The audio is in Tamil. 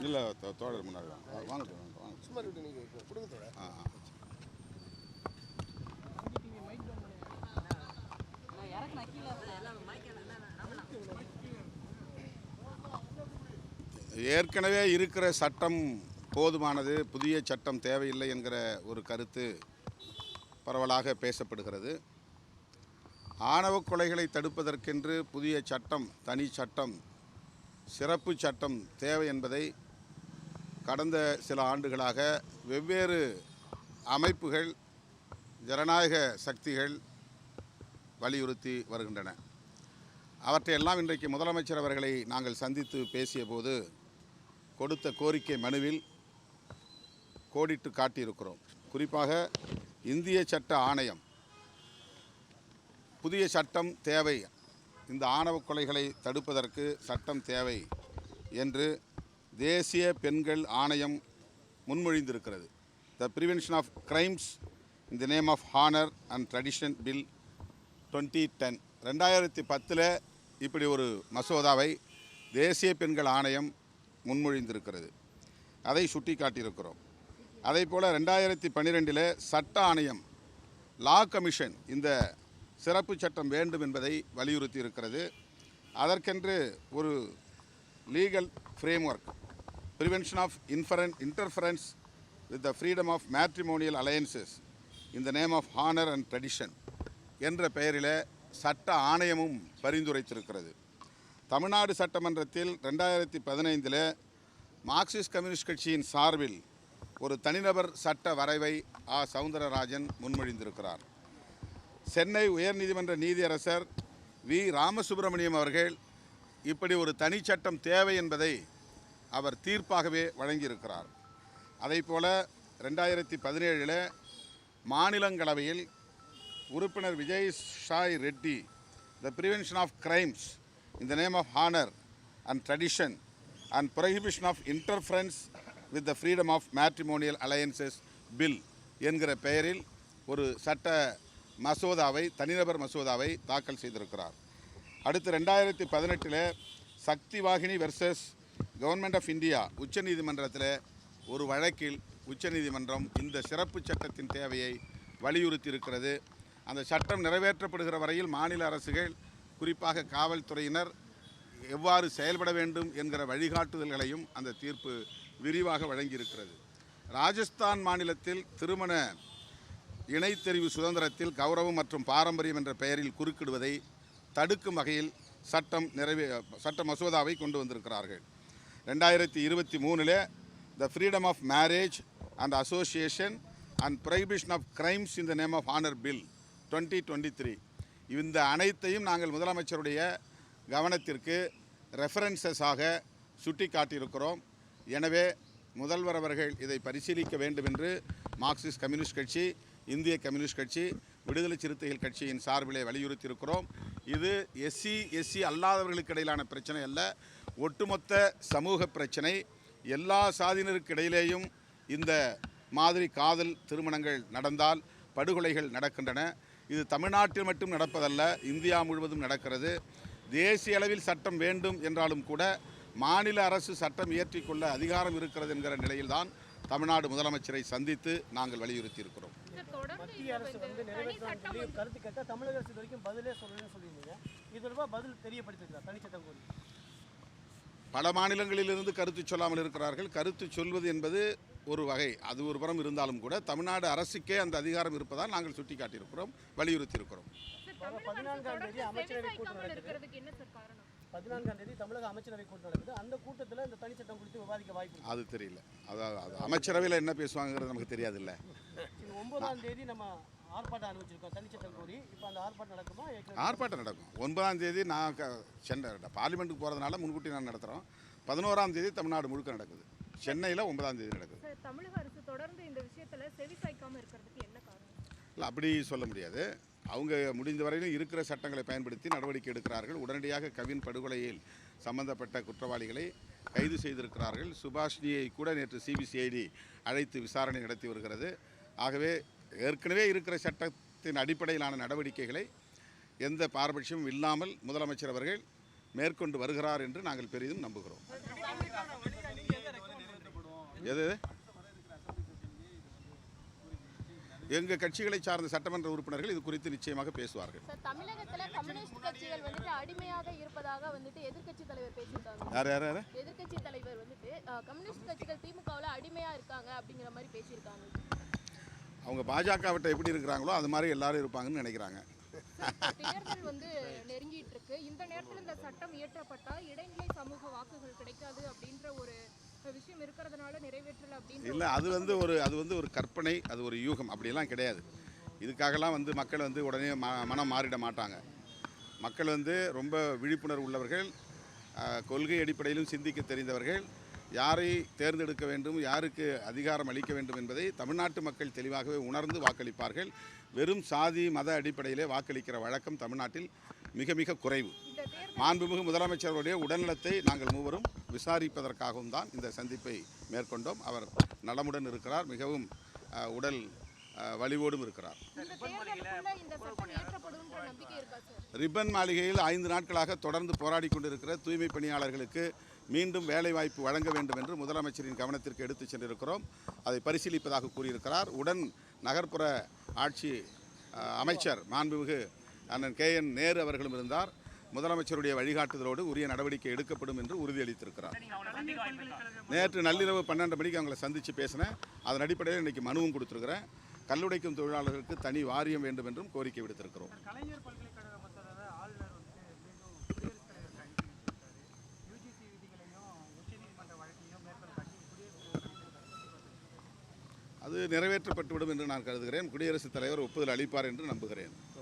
இல்லை தோழர் முன்னாடி வாங்க. வாங்க வாங்க சும்மா இருக்கு நீங்கள் கொடுங்க ஆ. ஏற்கனவே இருக்கிற சட்டம் போதுமானது புதிய சட்டம் தேவையில்லை என்கிற ஒரு கருத்து பரவலாக பேசப்படுகிறது. ஆணவ கொலைகளை தடுப்பதற்கென்று புதிய சட்டம் தனி சட்டம் சிறப்பு சட்டம் தேவை என்பதை கடந்த சில ஆண்டுகளாக வெவ்வேறு அமைப்புகள் ஜனநாயக சக்திகள் வலியுறுத்தி வருகின்றன. அவற்றையெல்லாம் இன்றைக்கு முதலமைச்சர் அவர்களை நாங்கள் சந்தித்து பேசிய போது கொடுத்த கோரிக்கை மனுவில் கோடிட்டு காட்டியிருக்கிறோம். குறிப்பாக இந்திய சட்ட ஆணையம் புதிய சட்டம் தேவை. இந்த ஆணவ கொலைகளை தடுப்பதற்கு சட்டம் தேவை என்று தேசிய பெண்கள் ஆணையம் முன்மொழிந்திருக்கிறது. The prevention of crimes in the name of honour and tradition bill twenty ten ரெண்டாயிரத்தி பத்தில் இப்படி ஒரு மசோதாவை தேசிய பெண்கள் ஆணையம் முன்மொழிந்திருக்கிறது. அதை சுட்டி காட்டியிருக்கிறோம் அதே போல் ரெண்டாயிரத்தி பன்னிரெண்டில் சட்ட ஆணையம் லா கமிஷன் இந்த சிறப்பு சட்டம் வேண்டும் என்பதை வலியுறுத்தி இருக்கிறது அதற்கென்று ஒரு legal framework prevention of inference interference with the freedom of matrimonial alliances இந்த name of honour and tradition என்ற பெயரில் சட்ட ஆணையமும் பரிந்துரைத்திருக்கிறது. தமிழ்நாடு சட்டமன்றத்தில் ரெண்டாயிரத்தி பதினைந்தில் மார்க்சிஸ்ட் கம்யூனிஸ்ட் கட்சியின் சார்பில் ஒரு தனிநபர் சட்ட வரைவை ஆ. சவுந்தரராஜன் முன்மொழிந்திருக்கிறார். சென்னை உயர்நீதிமன்ற நீதியரசர் வி. ராமசுப்பிரமணியம் அவர்கள் இப்படி ஒரு தனி சட்டம் தேவை என்பதை அவர் தீர்ப்பாகவே வழங்கியிருக்கிறார். அதைப்போல ரெண்டாயிரத்தி பதினேழில் மாநிலங்களவையில் உறுப்பினர் Vijay Sai Reddy the prevention of crimes in the name of honour and tradition and prohibition of interference with the freedom of matrimonial alliances bill என்கிற பெயரில் ஒரு சட்ட மசோதாவை தனிநபர் மசோதாவை தாக்கல் செய்திருக்கிறார். அடுத்து ரெண்டாயிரத்தி பதினெட்டில் Shakti Vahini versus government of India உச்சநீதிமன்றத்தில் ஒரு வழக்கில் உச்சநீதிமன்றம் இந்த சிறப்பு சட்டத்தின் தேவையை வலியுறுத்தி இருக்கிறது அந்த சட்டம் நிறைவேற்றப்படுகிற வரையில் மாநில அரசுகள் குறிப்பாக காவல்துறையினர் எவ்வாறு செயல்பட வேண்டும் என்கிற வழிகாட்டுதல்களையும் அந்த தீர்ப்பு விரிவாக வழங்கியிருக்கிறது. ராஜஸ்தான் மாநிலத்தில் திருமண இணைத்தெரிவு சுதந்திரத்தில் கௌரவம் மற்றும் பாரம்பரியம் என்ற பெயரில் குறுக்கிடுவதை தடுக்கும் வகையில் சட்டம் நிறைவே சட்ட மசோதாவை கொண்டு வந்திருக்கிறார்கள். ரெண்டாயிரத்தி இருபத்தி மூணில் the freedom of marriage and association and prohibition of crimes in the name of honour bill twenty twenty three இந்த அனைத்தையும் நாங்கள் முதலமைச்சருடைய கவனத்திற்கு ரெஃபரன்சஸாக சுட்டி காட்டியிருக்கிறோம் எனவே முதல்வர் அவர்கள் இதை பரிசீலிக்க வேண்டும் என்று மார்க்சிஸ்ட் கம்யூனிஸ்ட் கட்சி இந்திய கம்யூனிஸ்ட் கட்சி விடுதலை சிறுத்தைகள் கட்சியின் சார்பிலே வலியுறுத்தியிருக்கிறோம். இது எஸ்சி எஸ்சி அல்லாதவர்களுக்கு இடையிலான பிரச்சனை அல்ல. ஒட்டுமொத்த சமூக பிரச்சனை எல்லா சாதியினருக்கு இடையிலேயும் இந்த மாதிரி காதல் திருமணங்கள் நடந்தால் படுகொலைகள் நடக்கின்றன. இது தமிழ்நாட்டில் மட்டும் நடப்பதல்ல இந்தியா முழுவதும் நடக்கிறது. தேசிய அளவில் சட்டம் வேண்டும் என்றாலும் கூட மாநில அரசு சட்டம் இயற்றிக்கொள்ள அதிகாரம் இருக்கிறது என்கிற நிலையில்தான் தமிழ்நாடு முதலமைச்சரை சந்தித்து நாங்கள் வலியுறுத்தி இருக்கிறோம் சார், தொடர்ந்து மத்திய அரசு வந்து தனி கருத்து கேட்டால் தமிழக அரசு வரைக்கும் பதிலே சொல்லணும்னு சொல்லியிருந்தீங்க. இது தொடர்பாக பதில் தெரியப்படுத்திருக்கார் தனிச்சட்டம் கோரி. பல மாநிலங்களிலிருந்து கருத்து சொல்லாமல் இருக்கிறார்கள். கருத்து சொல்வது என்பது ஒரு வகை. அது ஒரு புறம் இருந்தாலும் கூட தமிழ்நாடு அரசுக்கே அந்த அதிகாரம் இருப்பதால் நாங்கள் சுட்டிக்காட்டியிருக்கிறோம் வலியுறுத்தி இருக்கிறோம் பதினான்காம் தேதி தமிழக அமைச்சரவை கூட்டம் நடக்குது. அந்த கூட்டத்தில் இந்த தனிச்சட்டம் குறித்து விவாதிக்க வாய்ப்பு அது தெரியல. அதாவது அது அமைச்சரவையில் என்ன பேசுவாங்கிறது நமக்கு தெரியாதுல்ல. ஒன்பதாம் தேதி நம்ம ஆர்ப்பாட்டம் அனுப்பிச்சிருக்கோம் தனிச்சட்டம் கோரி. இப்போ அந்த ஆர்ப்பாட்டம் நடக்குமா? ஏற்கனவே ஆர்ப்பாட்டம் நடக்கும். ஒன்பதாம் தேதி நான் சென்னை பார்லிமெண்ட்டுக்கு போகிறதுனால முன்கூட்டி நான் நடத்துகிறோம் பதினோராம் தேதி தமிழ்நாடு முழுக்க நடக்குது. சென்னையில் ஒன்பதாம் தேதி நடக்குது. சார் தமிழக அரசு தொடர்ந்து இந்த விஷயத்துல செவிசாய்க்காம இருக்கிறதுக்கு என்ன காரணம்? இல்லை அப்படி சொல்ல முடியாது. அவங்க முடிந்த வரையிலும் இருக்கிற சட்டங்களை பயன்படுத்தி நடவடிக்கை எடுக்கிறார்கள். உடனடியாக கவின் படுகொலையில் சம்பந்தப்பட்ட குற்றவாளிகளை கைது செய்திருக்கிறார்கள். சுபாஷினியை கூட நேற்று சிபிசிஐடி அழைத்து விசாரணை நடத்தி வருகிறது. ஆகவே ஏற்கனவே இருக்கிற சட்டத்தின் அடிப்படையிலான நடவடிக்கைகளை எந்த பாரபட்சமும் இல்லாமல் முதலமைச்சர் அவர்கள் மேற்கொண்டு வருகிறார் என்று நாங்கள் பெரிதும் நம்புகிறோம். எது எங்கள் கட்சிகளை சார்ந்த சட்டமன்ற உறுப்பினர்கள் இது குறித்து நிச்சயமாக பேசுவார்கள். தமிழகத்துல கம்யூனிஸ்ட் கட்சிகள் வந்துட்டு அடிமையாக இருப்பதாக வந்துட்டு எதிர்க்கட்சி தலைவர் பேசியிருக்காங்க. யார் யார் யார்? எதிர்க்கட்சி தலைவர் வந்துட்டு கம்யூனிஸ்ட் கட்சிகள் திமுகவுல அடிமையா இருக்காங்க அப்படிங்கிற மாதிரி பேசியிருக்காங்க. அவங்க பாஜகவிட்ட எப்படி இருக்கிறாங்களோ அது மாதிரி எல்லாரும் இருப்பாங்கன்னு நினைக்கிறாங்க. தேர்தல் வந்து நெருங்கிட்டு இருக்கு இந்த நேரத்தில் இந்த சட்டம் இயற்றப்பட்டா இடைநிலை சமூக வாக்குகள் கிடைக்காது அப்படின்ற ஒரு விஷயம் இருக்கிறதுனால நிறைவேற்றல அப்படின்ற இல்லை அது வந்து ஒரு அது வந்து ஒரு கற்பனை அது ஒரு யூகம். அப்படியெல்லாம் கிடையாது. இதுக்காகலாம் வந்து மக்கள் வந்து உடனே ம மனம் மாறிட மாட்டாங்க. மக்கள் வந்து ரொம்ப விழிப்புணர்வு உள்ளவர்கள் கொள்கை அடிப்படையிலும் சிந்திக்க தெரிந்தவர்கள் யாரை தேர்ந்தெடுக்க வேண்டும் யாருக்கு அதிகாரம் அளிக்க வேண்டும் என்பதை தமிழ்நாட்டு மக்கள் தெளிவாகவே உணர்ந்து வாக்களிப்பார்கள் வெறும் சாதி மத அடிப்படையிலே வாக்களிக்கிற வழக்கம் தமிழ்நாட்டில் மிக மிக குறைவு மாண்புமிகு முதலமைச்சருடைய உடல்நலத்தை நாங்கள் மூவரும் விசாரிப்பதற்காகவும் தான் இந்த சந்திப்பை மேற்கொண்டோம் அவர் நலமுடன் இருக்கிறார் மிகவும் உடல் வலிவோடும் இருக்கிறார் ரிப்பன் மாளிகையில் ஐந்து நாட்களாக தொடர்ந்து போராடி கொண்டிருக்கிற தூய்மை பணியாளர்களுக்கு மீண்டும் வேலைவாய்ப்பு வழங்க வேண்டும் என்று முதலமைச்சரின் கவனத்திற்கு எடுத்துச் சென்றிருக்கிறோம். அதை பரிசீலிப்பதாக கூறியிருக்கிறார். உடன் நகர்ப்புற ஆட்சி அமைச்சர் மாண்புமிகு அண்ணன் கே. என். நேரு அவர்களும் இருந்தார். முதலமைச்சருடைய வழிகாட்டுதலோடு உரிய நடவடிக்கை எடுக்கப்படும் என்று உறுதியளித்திருக்கிறார். நேற்று நள்ளிரவு பன்னெண்டு மணிக்கு அவங்களை சந்தித்து பேசினேன். அதன் அடிப்படையில் இன்னைக்கு மனுவும் கொடுத்துருக்கிறேன். கல்லுடைக்கும் தொழிலாளர்களுக்கு தனி வாரியம் வேண்டும் என்றும் கோரிக்கை விடுத்திருக்கிறோம் கலைஞர் பல்கலைக்கழக மசோதாவை ஆளுநர் வந்து மீண்டும் குடியரசுத் தலைவர் அறிவிச்சிருக்காரு யூஜிசி விதிகளையும் உச்சநீதிமன்ற வழக்கையும் மேற்கொள்ள கட்சி குடியரசுத் தலைவர் அது நிறைவேற்றப்பட்டுவிடும் என்று நான் கருதுகிறேன். குடியரசுத் தலைவர் ஒப்புதல் அளிப்பார் என்று நம்புகிறேன்.